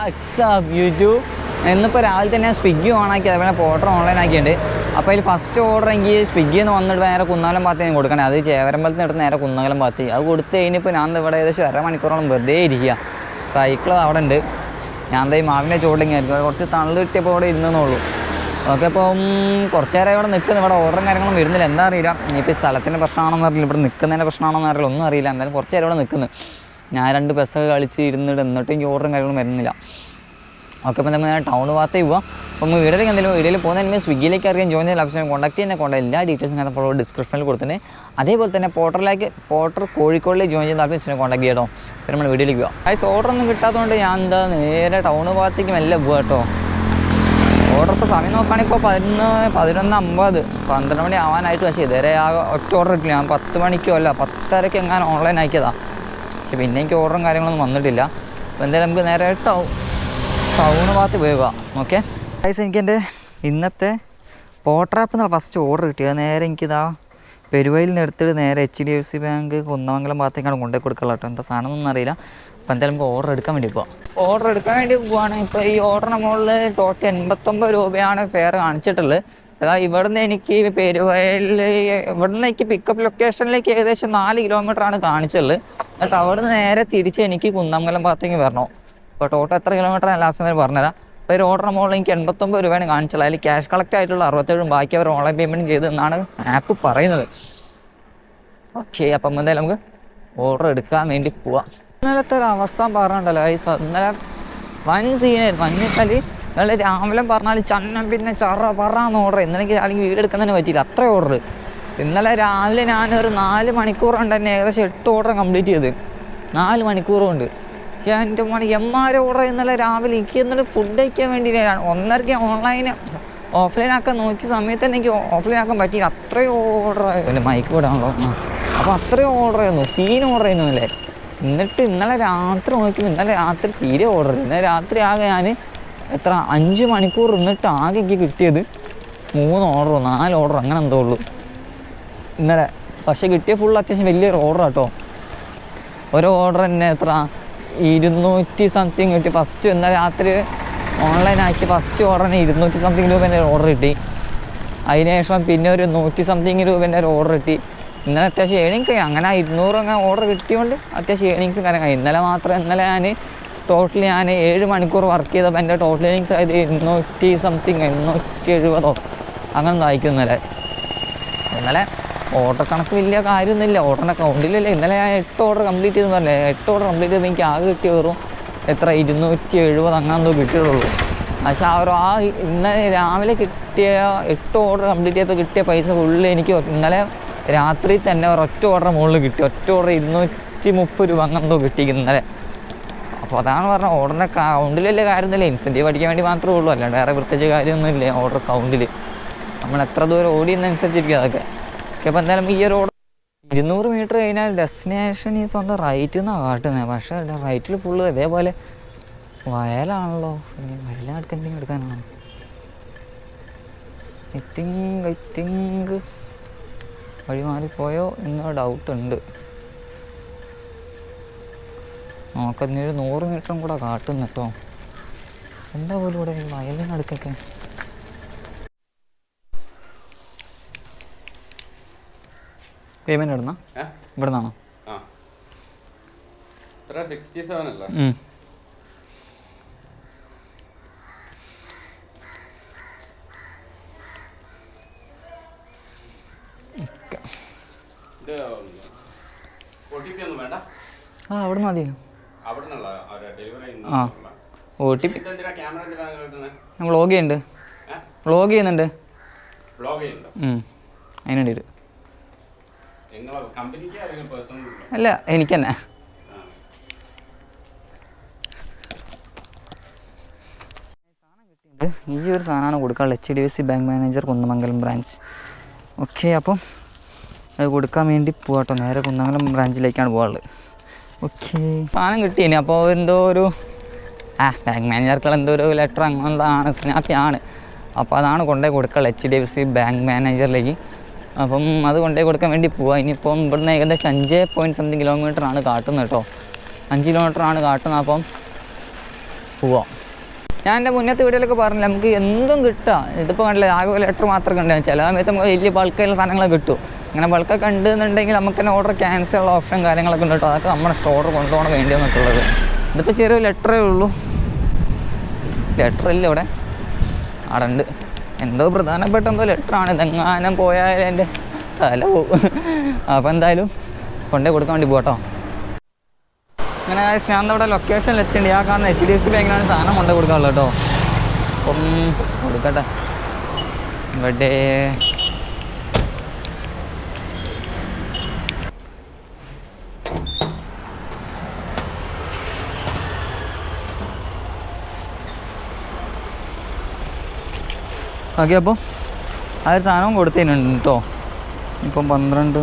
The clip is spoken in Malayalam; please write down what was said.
വാട്സാപ്പ് യൂട്യൂബ് ഇന്നിപ്പോൾ രാവിലെ തന്നെ സ്വിഗ്ഗി ഓണാക്കി അതുപോലെ പോർട്ടർ ഓൺലൈൻ ആക്കിയിട്ടുണ്ട്. അപ്പോൾ അതിൽ ഫസ്റ്റ് ഓർഡർ എനിക്ക് സ്വിഗ്ഗിയിൽ എന്ന് വന്നിട്ട് നേരെ കുന്നാലം ഭാഗത്ത് ഞാൻ കൊടുക്കണേ. അത് ചേവരമ്പലത്തിന് എടുത്ത് നേരെ കുന്നകലം ഭാഗത്ത് അത് കൊടുത്ത് കഴിഞ്ഞപ്പോൾ ഞാൻ ഇവിടെ ഏകദേശം അരമണിക്കൂറോളം വെറുതെ ഇരിക്കുക സൈക്കിൾ അവിടെ ഉണ്ട്. ഞാൻ ദേ ഈ മാവിന്റെ ചോട്ടിങ്ങനെ ആയിരിക്കും കുറച്ച് തണൽ കിട്ടിയപ്പോൾ ഇവിടെ ഇരുന്നെന്നുള്ളൂ ഓക്കെ അപ്പം കുറച്ച് നേരം ഇവിടെ നിൽക്കുന്നു ഇവിടെ ഓർഡറും കാര്യങ്ങളും വരുന്നില്ല. എന്താ അറിയില്ല. ഇനിയിപ്പോൾ സ്ഥലത്തിന്റെ പ്രശ്നമാണെന്ന് അറിയില്ല. ഇവിടെ നിൽക്കുന്നതിന്റെ പ്രശ്നമാണെന്ന് അറിയില്ല. ഒന്നും അറിയില്ല. എന്തായാലും കുറച്ച് നേരം ഇവിടെ നിൽക്കുന്നു ഞാൻ രണ്ട് ബസ്സൊക്കെ കളിച്ച് ഇരുന്നിട്ട് എന്നിട്ടും എനിക്ക് ഓർഡറും കാര്യങ്ങളും വരുന്നില്ല. ഓക്കെ അപ്പം നമ്മൾ ടൗൺ ഭാഗത്തേക്ക് പോവാം. അപ്പം വീടിലേക്ക് എന്തെങ്കിലും വീഡിയോയിൽ പോകുന്ന മുമ്പ് സ്വിഗ്ഗിയിലേക്ക് അറിയാൻ ജോയിൻ ചെയ്ത ഓപ്ഷൻ കോൺടാക്ട് ചെയ്യുന്ന കൊണ്ട് എല്ലാ ഡീറ്റെയിൽസും ഞാൻ ഫോളോ ഡിസ്ക്രിപ്ഷനിൽ കൊടുത്തിട്ടുണ്ട്. അതേപോലെ തന്നെ പോർട്ടറിലേക്ക് പോർട്ടർ കോഴിക്കോടിലേക്ക് ജോയിൻ ചെയ്യുന്ന ആൾക്കാർ കോൺടാക്ട് ചെയ്യട്ടോ. പിന്നെ നമ്മൾ വീഡിയോയിലേക്ക് പോവാം. ഗൈസ് ഓർഡർ ഒന്നും കിട്ടാത്തതുകൊണ്ട് ഞാൻ എന്താ നേരെ ടൗൺ ഭാഗത്തേക്ക് മെല്ലെ പോവാം കേട്ടോ. ഓർഡർ ഇപ്പോൾ സമയം നോക്കുകയാണെങ്കിൽ ഇപ്പോൾ പതിനൊന്ന് പതിനൊന്ന് അമ്പത് പന്ത്രണ്ട് മണി ആവാനായിട്ട്. പക്ഷേ ഇതുവരെ ആ ഒറ്റ ഓർഡർ കിട്ടില്ല ഞാൻ പത്ത് മണിക്കോ അല്ല പത്തരയ്ക്ക് എങ്ങാനും ഓൺലൈൻ ആക്കിയതാണ് പക്ഷെ പിന്നെ എനിക്ക് ഓർഡറും കാര്യങ്ങളൊന്നും വന്നിട്ടില്ല. അപ്പോൾ എന്തായാലും നമുക്ക് നേരെ ഇട്ടാവും ടൗണ് ഭാഗത്ത് പോവുക ഓക്കെ? ഗൈസ് എനിക്ക് എന്റെ ഇന്നത്തെ പോട്ടറാപ്പ് എന്നുള്ള ഫസ്റ്റ് ഓർഡർ കിട്ടിയത്. നേരെ എനിക്കിതാ പെരുവയിൽ നിന്ന് എടുത്തിട്ട് നേരെ H D F C bank Kunnamangalam ഭാഗത്തേക്കാണ് കൊണ്ടുപോയി കൊടുക്കുക കേട്ടോ. എന്താ സാധനം ഒന്നും അറിയില്ല. അപ്പോൾ എന്തായാലും നമുക്ക് ഓർഡർ എടുക്കാൻ വേണ്ടി പോവാം. ഓർഡർ എടുക്കാൻ വേണ്ടി പോവാണ്. ഇപ്പോൾ ഈ ഓർഡറിന് മുകളിൽ ടോട്ടൽ എൺപത്തൊമ്പത് രൂപയാണ് ഫെയർ കാണിച്ചിട്ടുള്ളത്. അതായത് ഇവിടുന്ന് എനിക്ക് പെരുവയലിൽ ഇവിടുന്ന് എനിക്ക് പിക്കപ്പ് ലൊക്കേഷനിലേക്ക് ഏകദേശം നാല് കിലോമീറ്റർ ആണ് കാണിച്ചുള്ളത് എന്നിട്ട് അവിടുന്ന് നേരെ തിരിച്ച് എനിക്ക് കുന്നമംഗലം ഭാഗത്തേക്ക് വരണം. അപ്പോൾ ടോട്ടൽ എത്ര കിലോമീറ്റർ ആണ്? ലാസ്റ്റ് നേരം പറഞ്ഞുതരാം. അപ്പോൾ ഒരു ഓർഡർ മോളിൽ എനിക്ക് എൺപത്തൊമ്പത് രൂപയാണ് കാണിച്ചുള്ളത് അതിൽ ക്യാഷ് കളക്ട് ആയിട്ടുള്ള അറുപത്തേഴും ബാക്കി അവർ ഓൺലൈൻ പേയ്മെന്റ് ചെയ്തെന്നാണ് ആപ്പ് പറയുന്നത്. ഓക്കെ അപ്പം എന്തായാലും നമുക്ക് ഓർഡർ എടുക്കാൻ വേണ്ടി പോവാം. ഇന്നലത്തെ ഒരു അവസ്ഥ പറഞ്ഞിട്ടുണ്ടല്ലോ. ഈ ഇന്നലെ വൻ സീനായിരുന്നു വൻ വെച്ചാൽ ഇന്നലെ രാവിലെ പറഞ്ഞാൽ ചന്നം പിന്നെ ചറ പറന്ന് ഓർഡർ ഇന്നലെ എനിക്ക് അല്ലെങ്കിൽ വീട് എടുക്കാൻ തന്നെ പറ്റിയില്ല. അത്ര ഓർഡർ ഇന്നലെ രാവിലെ ഞാൻ ഒരു നാല് മണിക്കൂർ കൊണ്ട് തന്നെ ഏകദേശം എട്ട് ഓർഡർ കംപ്ലീറ്റ് ചെയ്ത്. നാല് മണിക്കൂർ കൊണ്ട്. എന്റെ മോനെ എമ്മാരെ ഓർഡർ ഇന്നലെ രാവിലെ എനിക്ക് ഇന്നലെ ഫുഡ് കഴിക്കാൻ വേണ്ടി ഞാൻ ഒന്നരക്ക് ഓൺലൈൻ ഓഫ്ലൈൻ ആക്കാൻ നോക്കിയ സമയത്ത് തന്നെ എനിക്ക് ഓഫ്ലൈൻ ആക്കാൻ പറ്റിയില്ല. അത്രയും ഓർഡർ പിന്നെ മൈക്ക് വിടാണല്ലോ അപ്പോൾ അത്രയും ഓർഡർ ആയിരുന്നു. സീൻ ഓർഡർ ആയിരുന്നു അല്ലേ? എന്നിട്ട് ഇന്നലെ രാത്രി നോക്കിയപ്പോൾ ഇന്നലെ രാത്രി തീരെ ഓർഡർ ഇന്നലെ രാത്രി ആകെ ഞാൻ എത്ര? അഞ്ച് മണിക്കൂർ നിന്നിട്ട് ആകെ എനിക്ക് കിട്ടിയത് മൂന്ന് ഓർഡറോ നാല് ഓർഡറോ അങ്ങനെ എന്തോ ഉള്ളൂ. ഇന്നലെ. പക്ഷെ കിട്ടിയ ഫുൾ അത്യാവശ്യം വലിയൊരു ഓർഡർ കേട്ടോ ഒരു ഓർഡർ തന്നെ എത്ര? ഇരുന്നൂറ്റി സംതിങ് കിട്ടി. ഫസ്റ്റ് ഇന്നലെ രാത്രി ഓൺലൈൻ ആക്കി. ഫസ്റ്റ് തന്നെ ഇരുന്നൂറ്റി സംതിങ് രൂപേന്റെ ഓർഡർ കിട്ടി. അതിനുശേഷം പിന്നെ ഒരു നൂറ്റി സംതിങ് രൂപേന്റെ ഒരു ഓർഡർ കിട്ടി. ഇന്നലെ അത്യാവശ്യം ഏണിങ്സ് ആയി അങ്ങനെ ഇരുന്നൂറ് അങ്ങനെ ഓർഡർ കിട്ടിയോണ്ട് അത്യാവശ്യം ഏണിങ്സും കാര്യങ്ങൾ ഇന്നലെ മാത്രം ഇന്നലെ ഞാൻ ടോട്ടൽ ഞാൻ ഏഴ് മണിക്കൂർ വർക്ക് ചെയ്തപ്പോൾ എന്റെ ടോട്ടൽ ഏണിങ്സ് ആയത് എണ്ണൂറ്റി സംതിങ് എണ്ണൂറ്റി എഴുപതോ. അങ്ങനെ വായിക്കുന്നില്ല ഇന്നലെ. ഓർഡർ കണക്ക് വലിയ കാര്യമൊന്നുമില്ല. ഓർഡറിന്റെ അക്കൗണ്ടിലല്ല ഇന്നലെ ഞാൻ എട്ട് ഓർഡർ കംപ്ലീറ്റ് ചെയ്തെന്ന് പറഞ്ഞില്ലേ? എട്ട് ഓർഡർ കംപ്ലീറ്റ് ചെയ്തപ്പോൾ എനിക്ക് ആകെ കിട്ടിയ വെറും എത്ര? ഇരുന്നൂറ്റി എഴുപത് അങ്ങനെ എന്തോ കിട്ടിയുള്ളൂ പക്ഷെ ആ ഒരു ആ ഇന്നലെ രാവിലെ കിട്ടിയ എട്ട് ഓർഡർ കംപ്ലീറ്റ് ചെയ്തപ്പോൾ കിട്ടിയ പൈസ ഫുള്ള് എനിക്ക് ഇന്നലെ രാത്രി തന്നെ ഒരൊറ്റ ഓർഡർ മുകളിൽ കിട്ടി. ഒറ്റ ഓർഡർ ഇരുന്നൂറ്റി മുപ്പത് രൂപ അങ്ങനെ എന്തോ കിട്ടി ഇന്നലെ. അപ്പോൾ അതാണ് പറഞ്ഞത്. ഓർഡറിന്റെ കൗണ്ടിലല്ലേ കാര്യമൊന്നുമില്ല ഇൻസെന്റീവ് അടിക്കാൻ വേണ്ടി മാത്രമേ ഉള്ളൂ. അല്ലാണ്ട് വേറെ പ്രത്യേകിച്ച് കാര്യമൊന്നുമില്ല. ഓർഡർ കൗണ്ടിൽ നമ്മൾ എത്ര ദൂരം ഓടിയെന്നനുസരിച്ചിരിക്കും അതൊക്കെ. ഓക്കെ അപ്പോൾ എന്തായാലും ഈ ഒരു ഓർഡർ ഇരുന്നൂറ് മീറ്റർ കഴിഞ്ഞാൽ ഡെസ്റ്റിനേഷൻ ഈ സ്വന്തം റൈറ്റിൽ നിന്നാണ് കാട്ടുന്നത് പക്ഷേ റൈറ്റിൽ ഫുള്ള് ഇതേപോലെ വയലാണല്ലോ. ഇനി വയലാർക്ക് എന്തെങ്കിലും എടുക്കാനാണ്? ഐ തിങ്ക് ഐ തിങ്ക് വഴി മാറിപ്പോയോ എന്ന ഡൗട്ട് ഉണ്ട്. നമുക്കതിനൊരു നൂറ് മീറ്ററും കൂടെ കാട്ടുന്നു കേട്ടോ. എന്താ പോലും ഇവിടെ വയലിനടുക്കൊക്കെ പേയ്മെന്റ് ഇടുന്ന ഇവിടുന്നാണോ? ആ. എത്ര? സിക്സ്റ്റി സെവൻ അല്ല ഇത് ഒ ടി പി ഒന്നും വേണ്ട. ആ അവിടെ മതി അവിടെ നിന്നുള്ള ഡെലിവറി ആ. ഒ ടി പി ഞാൻ വ്ളോഗ് ചെയ്യുന്നുണ്ട്. വ്ളോഗ് ചെയ്യുന്നുണ്ട്. ബ്ലോഗ് ചെയ്യുന്നുണ്ടോ? ഉം. അതിന് വേണ്ടിയിട്ട്. അല്ല എനിക്ക് തന്നെ ഈ ഒരു സാധനമാണ് കൊടുക്കാനുള്ളത്. H D F C bank manager Kunnamangalam branch okay അപ്പം അത് കൊടുക്കാൻ വേണ്ടി പോകട്ടോ നേരെ കുന്നമംഗലം ബ്രാഞ്ചിലേക്കാണ് പോകാനുള്ളത് ഓക്കെ. സാധനം കിട്ടി ഇനി അപ്പോൾ എന്തോ ഒരു ആ ബാങ്ക് മാനേജർക്കുള്ള എന്തോ ഒരു ലെറ്റർ അങ്ങനെന്താണ് സ്നാപ്പിയാണ് അപ്പോൾ അതാണ് കൊണ്ടുപോയി കൊടുക്കാനുള്ളത് H D F C bank മാനേജറിലേക്ക് അപ്പം അത് കൊണ്ടുപോയി കൊടുക്കാൻ വേണ്ടി പോവാം. ഇനിയിപ്പം ഇവിടുന്ന് ഏകദേശം അഞ്ച് പോയിന്റ് സംതിങ് കിലോമീറ്റർ ആണ് കാട്ടുന്നത് കേട്ടോ. അഞ്ച് കിലോമീറ്റർ ആണ് കാട്ടുന്നത്. അപ്പം പോവാം. ഞാൻ എന്റെ മുന്നത്തെ വീഡിയോയിലൊക്കെ പറഞ്ഞില്ല നമുക്ക് എന്തും കിട്ടുക ഇതിപ്പോൾ കണ്ടില്ല ആകെ ലെറ്റർ മാത്രം കണ്ടു. ചില സമയത്ത് നമുക്ക് വലിയ ബൾക്കായുള്ള സാധനങ്ങളൊക്കെ കിട്ടും. അങ്ങനെ ബൾക്കൊക്കെ കണ്ടെന്നുണ്ടെങ്കിൽ നമുക്ക് തന്നെ ഓർഡർ ക്യാൻസൽ ഉള്ള ഓപ്ഷൻ കാര്യങ്ങളൊക്കെ ഉണ്ട് കേട്ടോ. അതൊക്കെ നമ്മുടെ സ്റ്റോർ കൊണ്ടുപോകണം വേണ്ടി വന്നിട്ടുള്ളത് ഇതിപ്പോൾ ചെറിയൊരു ലെറ്ററേ ഉള്ളൂ. ലെറ്റർ ഇല്ല ഇവിടെ. അവിടെ ഉണ്ട്. എന്തോ പ്രധാനപ്പെട്ട എന്തോ ലെറ്ററാണ് ഇതെങ്ങാനും പോയാൽ എന്റെ തല പോകും അപ്പോൾ എന്തായാലും കൊണ്ടേ കൊടുക്കാൻ വേണ്ടി പോട്ടോ അങ്ങനെ ഞാൻ ഇവിടെ ലൊക്കേഷനിൽ എത്തിയിട്ടുണ്ട്. ആ കാണുന്ന എച്ച് ഡി എഫ് സി ബാങ്കിലാണ് സാധനം കൊണ്ടു കൊടുക്കാനുള്ളത് കേട്ടോ. അപ്പം കൊടുക്കട്ടെ. ഇവിടെ ഓക്കെ അപ്പോൾ ആ ഒരു സാധനം കൊടുത്തേനുണ്ട് കേട്ടോ. ഇപ്പം പന്ത്രണ്ട്